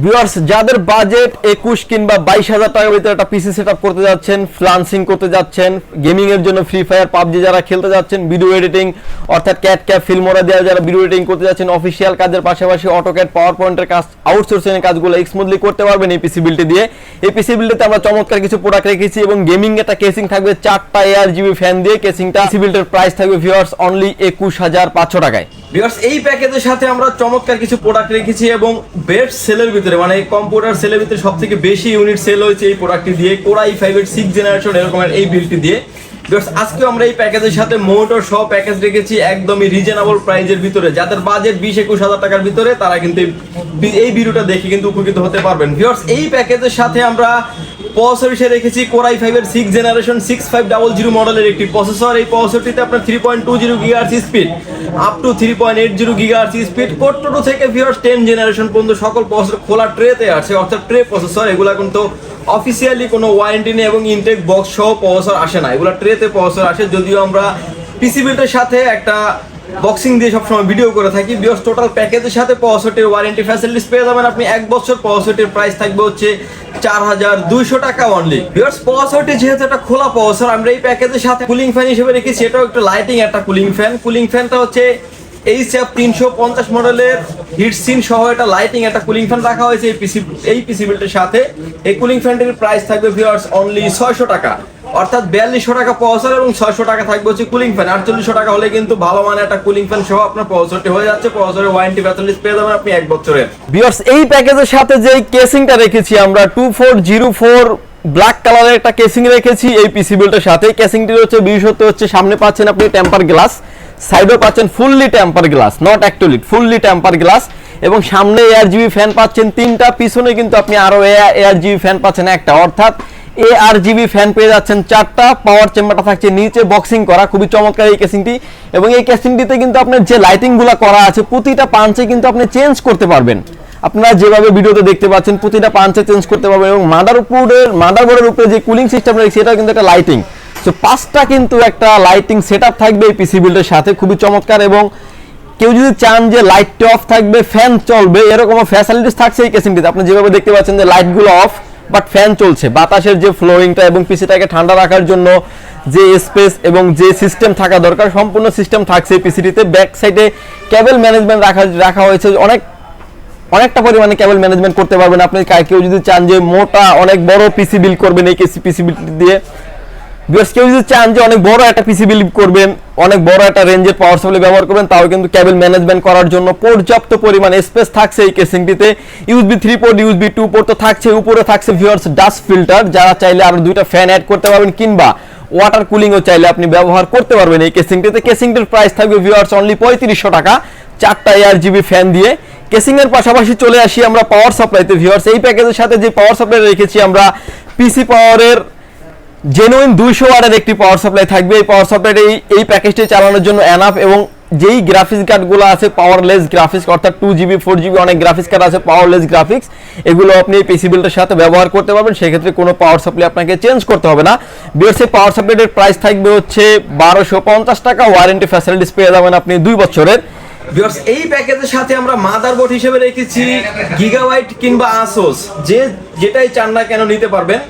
Viewers যাদের budget একুশ কিংবা বাইশ হাজার টাকার ভিতরে একটা পিসি সেট করতে যাচ্ছেন ফ্লান্সিং করতে যাচ্ছেন গেমিং এর জন্য ফ্রি ফায়ার পাবজি যারা খেলতে যাচ্ছেন ভিডিও এডিটিং অর্থাৎ ক্যাট ক্যাপ ফিল্মোরা দেওয়া যারা ভিডিও এডিটিং করতে যাচ্ছেন অফিসিয়াল কাজের পাশাপাশি অটোক্যাট পাওয়ার পয়েন্টের কাজ আউটসোর্সিং এর কাজগুলো স্মুথলি করতে পারবেন এই পিসি বিলটি দিয়ে। এই পিসি বিলটিতে আমরা চমৎকার কিছু প্রোডাক্ট রেখেছি এবং গেমিং একটা কেসিং থাকবে চারটা এয়ার জিবি ফ্যান দিয়ে। কেসিংটা পিসি বিলটির প্রাইস থাকবে ভিউয়ার্স অনলি একুশ হাজার পাঁচশো টাকায়। ভিউয়ার্স এই প্যাকেজের সাথে আমরা চমৎকার কিছু প্রোডাক্ট রেখেছি এবং বেস্ট সেলের ভিতরে মানে কম্পিউটার সেলের ভিতরে সব থেকে বেশি ইউনিট সেল হয়েছে এই প্রোডাক্টটি দিয়ে কোরাই ফাইভ এর সিক্স জেনারেশন এরকমের এই বিলটি দিয়ে। আজকে আমরা এই প্যাকেজের সাথে মোটর সহ প্যাকেজ রেখেছি একদমই রিজনেবল প্রাইজের ভিতরে। যাদের বাজেট বিশ একুশ হাজার টাকার ভিতরে, তারা কিন্তু এই ভিডিওটা দেখে কিন্তু উপকৃত হতে পারবেন। ভিউয়ার্স এই প্যাকেজের সাথে আমরা প্রসেসর হিসেবে রেখেছি কোরাই ফাইভ এর six generation six five double zero মডেলের একটি প্রসেসর এই প্রসেসরটিতে আপনার three point two zero gigahertz speed up to three point eight zero gigahertz speed core two থেকে ভিউয়ার্স টেন জেনারেশন পর্যন্ত সকল প্রসেসর খোলা ট্রেতে আছে, অর্থাৎ ট্রে প্রসেসর এগুলা কিন্তু অফিসিয়ালি কোনো ওয়ারেন্টি নেই এবং ইনটেক বক্স সহ প্রসেসর আসে না। এগুলা ট্রেতে প্রসেসর আসে, যদিও আমরা পিসিবিটের সাথে একটা বক্সিং দিয়ে সবসময় ভিডিও করে থাকি। বিয়স টোটাল প্যাকেজের সাথে পঁয়ষট্টির ওয়ারেন্টি ফ্যাসিলিটিস পেয়ে যাবেন আপনি। এক বছর পঁয়ষট্টির প্রাইস থাকবে হচ্ছে চার হাজার দুইশো টাকা অনলি বিয়স পঁয়ষট্টি যেহেতু একটা খোলা পঁয়ষর আমরা এই প্যাকেজের সাথে কুলিং ফ্যান হিসেবে রেখেছি। এটাও একটা লাইটিং একটা কুলিং ফ্যান কুলিং ফ্যানটা হচ্ছে এইচ এফ তিনশো পঞ্চাশ মডেলের হিট সিন সহ একটা লাইটিং একটা কুলিং ফ্যান রাখা হয়েছে এই পিসি এই পিসি বিল্টের সাথে। এই কুলিং ফ্যানটির প্রাইস থাকবে ভিউয়ার্স অনলি ছয়শো টাকা। অর্থাৎ বিয়াল্লিশশো টাকা পৌঁছার এবং ছয়শো টাকা থাকবে হচ্ছে কুলিং ফ্যান আটচল্লিশশো টাকা হলে কিন্তু ভালো মানের একটা কুলিং ফ্যান সহ আপনার পৌঁছাটি হয়ে যাচ্ছে। পৌঁছারের ওয়ারেন্টি ফ্যাসিলিটিস পেয়ে যাবেন আপনি এক বছরের। বিয়ার্স এই প্যাকেজের সাথে যে কেসিংটা রেখেছি আমরা two four zero four black কালারের একটা কেসিং রেখেছি এই পিসি বিলটার সাথে। কেসিংটি হচ্ছে বিশেষত্ব হচ্ছে সামনে পাচ্ছেন আপনি টেম্পার গ্লাস সাইডে পাচ্ছেন ফুললি টেম্পার গ্লাস নট অ্যাক্টোলিট ফুললি টেম্পার গ্লাস এবং সামনে এয়ার জিবি ফ্যান পাচ্ছেন তিনটা, পিছনে কিন্তু আপনি আরও এয়ার জিবি ফ্যান পাচ্ছেন একটা। অর্থাৎ এ আর জিবি ফ্যান পেয়ে যাচ্ছেন চারটা পাওয়ার চেম্বারটা থাকছে নিচে বক্সিং করা, খুবই চমৎকার এই কেসিংটি এবং এই কেসিংটিতে কিন্তু আপনার যে লাইটিংগুলা করা আছে, প্রতিটা পাঞ্চে কিন্তু আপনি চেঞ্জ করতে পারবেন। আপনারা যেভাবে ভিডিওতে দেখতে পাচ্ছেন, প্রতিটা পাঞ্চে চেঞ্জ করতে পারবেন এবং মাদার উপরের মাদার বোর্ডের উপরে যে কুলিং সিস্টেম রয়েছে সেটা কিন্তু একটা লাইটিং সো পাঁচটা কিন্তু একটা লাইটিং সেট থাকবে এই পিসি বিল্ডের সাথে, খুবই চমৎকার এবং কেউ যদি চান যে লাইটটা অফ থাকবে ফ্যান চলবে এরকম ফ্যাসিলিটিস থাকছে এই কেসিংটিতে আপনি যেভাবে দেখতে পাচ্ছেন যে লাইটগুলো অফ বাট ফ্যান চলছে। বাতাসের যে ফ্লোরিংটা এবং পিসিটাকে ঠান্ডা রাখার জন্য যে স্পেস এবং যে সিস্টেম থাকা দরকার, সম্পূর্ণ সিস্টেম থাকছে পিসিটিতে ব্যাক সাইডে ক্যাবেল ম্যানেজমেন্ট রাখা রাখা হয়েছে। অনেক, অনেকটা পরিমাণে কেবল ম্যানেজমেন্ট করতে পারবেন আপনি। কেউ যদি চান যে মোটা, অনেক বড় পিসি বিল করবেন এই কেসি পিসি বিল দিয়ে। বিকজ কেউ যদি চান যে অনেক বড় একটা পিসি বিল করবেন, অনেক বড় একটা রেঞ্জের পাওয়ার সাপ্লাই ব্যবহার করবেন, তাও কিন্তু কেবল ম্যানেজমেন্ট করার জন্য পর্যাপ্ত পরিমাণ স্পেস থাকছে এই কেসিংটিতে USB three port USB two port তো থাকছে, উপরে থাকছে ভিউয়ার্স ডাস্ট ফিল্টার যারা চাইলে আরও দুইটা ফ্যান অ্যাড করতে পারবেন, কিংবা ওয়াটার কুলিংও চাইলে আপনি ব্যবহার করতে পারবেন এই কেসিংটিতে কেসিংটির প্রাইস থাকবে ভিউয়ার্স অনলি পঁয়ত্রিশশো টাকা, চারটা এয়ার জিবি ফ্যান দিয়ে। কেসিং এর পাশাপাশি চলে আসি আমরা পাওয়ার সাপ্লাইতে ভিউয়ার্স এই প্যাকেজের সাথে যে পাওয়ার সাপ্লাই রেখেছি আমরা পিসি পাওয়ারের জেনুইন দুইশো ওয়াটের একটি পাওয়ার সাপ্লাই থাকবে। এই পাওয়ার সাপ্লাইটা এই প্যাকেজটি চালানোর জন্য এনাফ এবং যেই গ্রাফিক্স কার্ডগুলো আছে পাওয়ারলেস গ্রাফিক্স অর্থাৎ টু জিবি ফোর জিবি অনেক গ্রাফিক্স কার্ড আছে পাওয়ারলেস গ্রাফিক্স এগুলো আপনি এই পিসি সাথে ব্যবহার করতে পারবেন। সেক্ষেত্রে কোনো পাওয়ার সাপ্লাই আপনাকে চেঞ্জ করতে হবে না। সেই পাওয়ার সাপ্লাইয়ের প্রাইস থাকবে হচ্ছে বারোশো পঞ্চাশ টাকা। ওয়ারেন্টি ফ্যাসিলিটিস পেয়ে যাবেন আপনি দুই বছরের। এই প্যাকেজের সাথে আমরা মাদারবোর্ড হিসেবে রেখেছি গিগাবাইট কিংবা আসোস যে যেটাই চান না কেন নিতে পারবেন।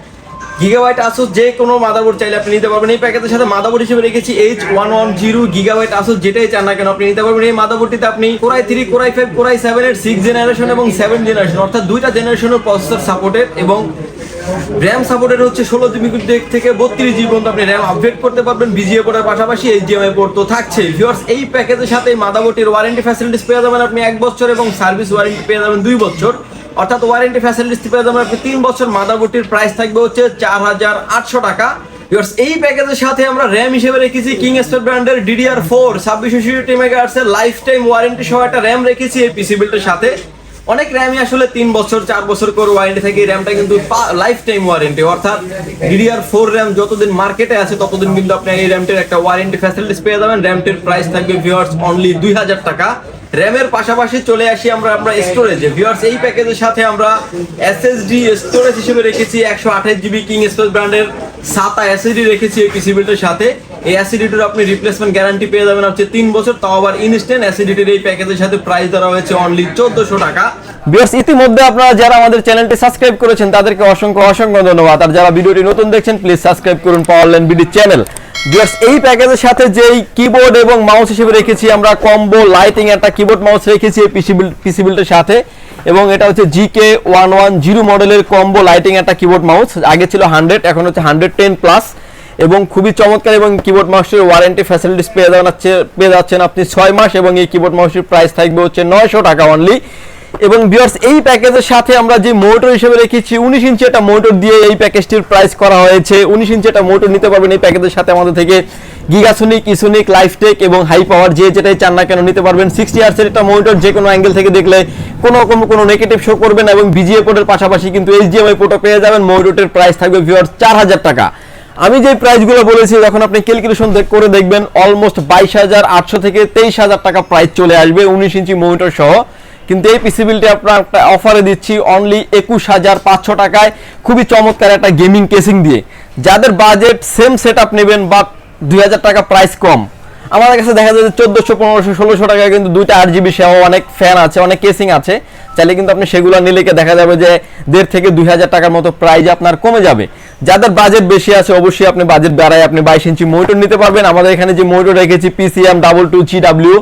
গিগাবাইট আসোস যে কোনো মাদারবোর্ড চাইলে আপনি নিতে পারবেন। এই প্যাকেজের সাথে মাদারবোর্ড হিসেবে রেখেছি H one one zero Gigabyte Asus যেটাই চান না কেন আপনি নিতে পারবেন। এই মাদারবোর্ডটিতে আপনি core i three core i five core i seven এর সিক্স জেনারেশন এবং সেভেন জেনারেশন অর্থাৎ দুইটা জেনারেশনের প্রসেসর সাপোর্টেড এবং র্যাম সাপোর্টেড হচ্ছে ষোলো জিবি থেকে বত্রিশ জিবি পর্যন্ত আপনি র্যাম আপডেট করতে পারবেন বিজিএ পোর্টের পাশাপাশি এইচডিএমআই পোর্ট তো থাকছে ভিউয়ার্স এই প্যাকেজের সাথে মাদাবোর্ডের ওয়ারেন্টি ফ্যাসিলিটিস পেয়ে যাবেন আপনি এক বছর এবং সার্ভিস ওয়ারেন্টি পেয়ে যাবেন দুই বছর। অর্থাৎ ওয়ারেন্টি ফ্যাসিলিটি পেয়ে যাবেন আপনি তিন বছর মাদাবোর্ডটির প্রাইস থাকবে হচ্ছে চার হাজার আটশো টাকা। এই প্যাকেজের সাথে আমরা র্যাম হিসেবে রেখেছি কিং স্পেড ব্র্যান্ডের ডিডিআর ফোর ছাব্বিশশো মেগাহার্সের লাইফ টাইম ওয়ারেন্টি সহ একটা র্যাম রেখেছি এই পিসি বিল্টের সাথে। অনেক র্যামই আসলে তিন বছর, চার বছর করে ওয়ারেন্টি থাকে র্যামটা কিন্তু লাইফ টাইম ওয়ারেন্টি অর্থাৎ ডিডিআর ফোর র্যাম যতদিন মার্কেটে আছে, ততদিন কিন্তু আপনি এই র্যামটির একটা ওয়ারেন্টি ফ্যাসিলিটিস পেয়ে যাবেন। র্যামটির প্রাইস থাকবে ভিউয়ার্স অনলি দুই হাজার টাকা। র্যামের পাশাপাশি চলে আসি আমরা আমরা স্টোরেজে ভিউয়ার্স এই প্যাকেজের সাথে আমরা এসএসডি স্টোরেজ হিসেবে রেখেছি একশো আঠাশ জিবি কিং স্পেস ব্র্যান্ডের সাতা এসএসডি রেখেছি এই পিসি বিল্টের সাথে। এই অ্যাসিডিটির আপনি রিপ্লেসমেন্ট গ্যারান্টি পেয়ে যাবেন হচ্ছে তিন বছর তাও আবার ইনস্ট্যান্ট অ্যাসিডিটির এই প্যাকেজের সাথে প্রাইস ধরা হয়েছে অনলি চোদ্দশো টাকা। বিয়ার্স ইতিমধ্যে আপনারা যারা আমাদের চ্যানেলটি সাবস্ক্রাইব করেছেন তাদেরকে অসংখ্য অসংখ্য ধন্যবাদ। আর যারা ভিডিওটি নতুন দেখছেন প্লিজ সাবস্ক্রাইব করুন পাওয়ারল্যান্ড বিডি চ্যানেল। ভিউয়ার্স এই প্যাকেজের সাথে যেই কিবোর্ড এবং মাউস হিসেবে রেখেছি, আমরা কম্বো লাইটিং একটা কিবোর্ড মাউস রেখেছি এই পিসি পিসি বিল্ডের সাথে। এবং এটা হচ্ছে জিকে ওয়ান ওয়ান জিরো মডেলের কম্বো লাইটিং একটা কিবোর্ড মাউস আগে ছিল হান্ড্রেড এখন হচ্ছে হান্ড্রেড টেন প্লাস এবং খুবই চমৎকার এবং কিবোর্ড মাউসের ওয়ারেন্টি ফ্যাসিলিটিস পেয়ে যাচ্ছে, পেয়ে যাচ্ছেন আপনি ছয় মাস এবং এই কিবোর্ড মাউসের প্রাইস থাকবে হচ্ছে নয়শো টাকা অনলি এবং বিয়ার্স এই প্যাকেজের সাথে আমরা যে মোটর হিসেবে রেখেছি, উনিশ ইঞ্চি একটা মোটর দিয়ে এই প্যাকেজটির প্রাইস করা হয়েছে। উনিশ ইঞ্চি একটা মোটর নিতে পারবেন এই প্যাকেজের সাথে আমাদের থেকে। গিগাসোনিক ইসোনিক লাইফটেক এবং হাই পাওয়ার যে যেটাই চান না কেন নিতে পারবেন। সিক্সটি আর্সের একটা মোটর যে কোনো অ্যাঙ্গেল থেকে দেখলে কোনো রকম কোনো নেগেটিভ শো করবেন এবং বিজিএ পোর্টের পাশাপাশি কিন্তু এইচডিএমআই পোর্টও পেয়ে যাবেন। মোটরের প্রাইস থাকবে ভিওর চার হাজার টাকা। আমি যে প্রাইসগুলো বলেছি, যখন আপনি ক্যালকুলেশন করে দেখবেন অলমোস্ট বাইশ হাজার আটশো থেকে তেইশ হাজার টাকা প্রাইস চলে আসবে উনিশ ইঞ্চি মনিটর সহ। কিন্তু এই পিসিবিলটি আপনার একটা অফারে দিচ্ছি অনলি একুশ হাজার পাঁচশো টাকায়। খুবই চমৎকার একটা গেমিং কেসিং দিয়ে। যাদের বাজেট সেম সেট আপ নেবেন বা দুই হাজার টাকা প্রাইস কম। আমাদের কাছে দেখা যায় যে চোদ্দোশো, পনেরোশো, ষোলোশো টাকায় কিন্তু দুইটা আট জিবি সহ অনেক ফ্যান আছে, অনেক কেসিং আছে। চাইলে কিন্তু আপনি সেগুলো নিলে দেখা যাবে যে দেড় থেকে দুই হাজার টাকার মতো প্রাইজ আপনার কমে যাবে। যাদের বাজেট বেশি আছে, অবশ্যই আপনি বাজেট বাড়ায় আপনি বাইশ ইঞ্চি মনিটর নিতে পারবেন। আমাদের এখানে যে মনিটর রেখেছি PCM double two G W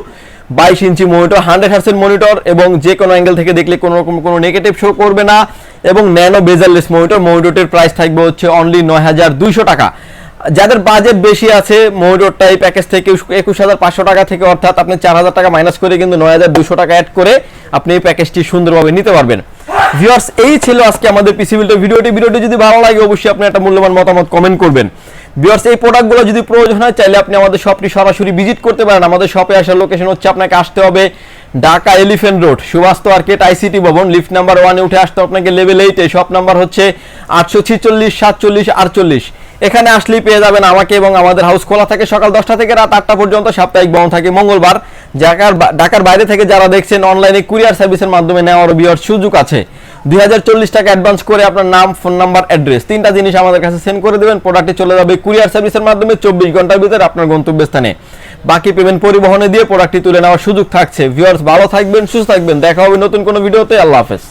বাইশ ইঞ্চি মনিটর হান্ড্রেড হার্সের মনিটর এবং যে কোনো অ্যাঙ্গেল থেকে দেখলে কোনো রকম কোনো নেগেটিভ শো করবে না এবং ন্যানো বেজারলেস মনিটর মনিটরের প্রাইস থাকবে হচ্ছে অনলি নয় হাজার দুইশো টাকা। যাদের বাজেট বেশি আছে মনিটরটা এই প্যাকেজ থেকে একুশ হাজার পাঁচশো টাকা থেকে অর্থাৎ আপনি চার হাজার টাকা মাইনাস করে কিন্তু নয় হাজার দুশো টাকা অ্যাড করে আপনি এই প্যাকেজটি সুন্দরভাবে নিতে পারবেন। ভিউয়ার্স এই ছিল আজকে আমাদের পিসি বিল্ডের ভিডিওটি ভিডিওটি যদি ভালো লাগে, অবশ্যই আপনি একটা মূল্যবান মতামত কমেন্ট করবেন। ভিউয়ার্স এই প্রোডাক্টগুলো যদি প্রয়োজন হয়, চাইলে আপনি আমাদের শপটি সরাসরি ভিজিট করতে পারেন। আমাদের শপে আসার লোকেশন হচ্ছে আপনাকে আসতে হবে Dhaka elephant road Subhash market ICT Bhaban. Lift number ওয়ানে উঠে আসতে আপনাকে লেভেল এইটে শপ নাম্বার হচ্ছে আটশো ছিচল্লিশ, সাতচল্লিশ, আটচল্লিশ। এখানে আসলেই পেয়ে যাবেন আমাকে এবং আমাদের হাউস খোলা থাকে সকাল দশটা থেকে রাত আটটা পর্যন্ত, সাপ্তাহিক বন্ধ থাকে মঙ্গলবার। ঢাকার ঢাকার বাইরে থেকে যারা দেখছেন অনলাইনে কুরিয়ার সার্ভিসের মাধ্যমে নেওয়ার বিয়ার সুযোগ আছে। দুই হাজার চল্লিশ টাকা অ্যাডভান্স করে আপনার নাম ফোন নাম্বার অ্যাড্রেস তিনটা জিনিস আমাদের কাছে সেন্ড করে দেবেন। প্রোডাক্টটি চলে যাবে কুরিয়ার সার্ভিসের মাধ্যমে চব্বিশ ঘণ্টার ভিতরে আপনার গন্তব্যস্থানে। বাকি পেমেন্ট পরিবহনে দিয়ে প্রোডাক্টটি তুলে নেওয়ার সুযোগ থাকছে। ভিউয়ার্স ভালো থাকবেন, সুস্থ থাকবেন। দেখা হবে নতুন কোনো ভিডিওতে আল্লাহ হাফেজ।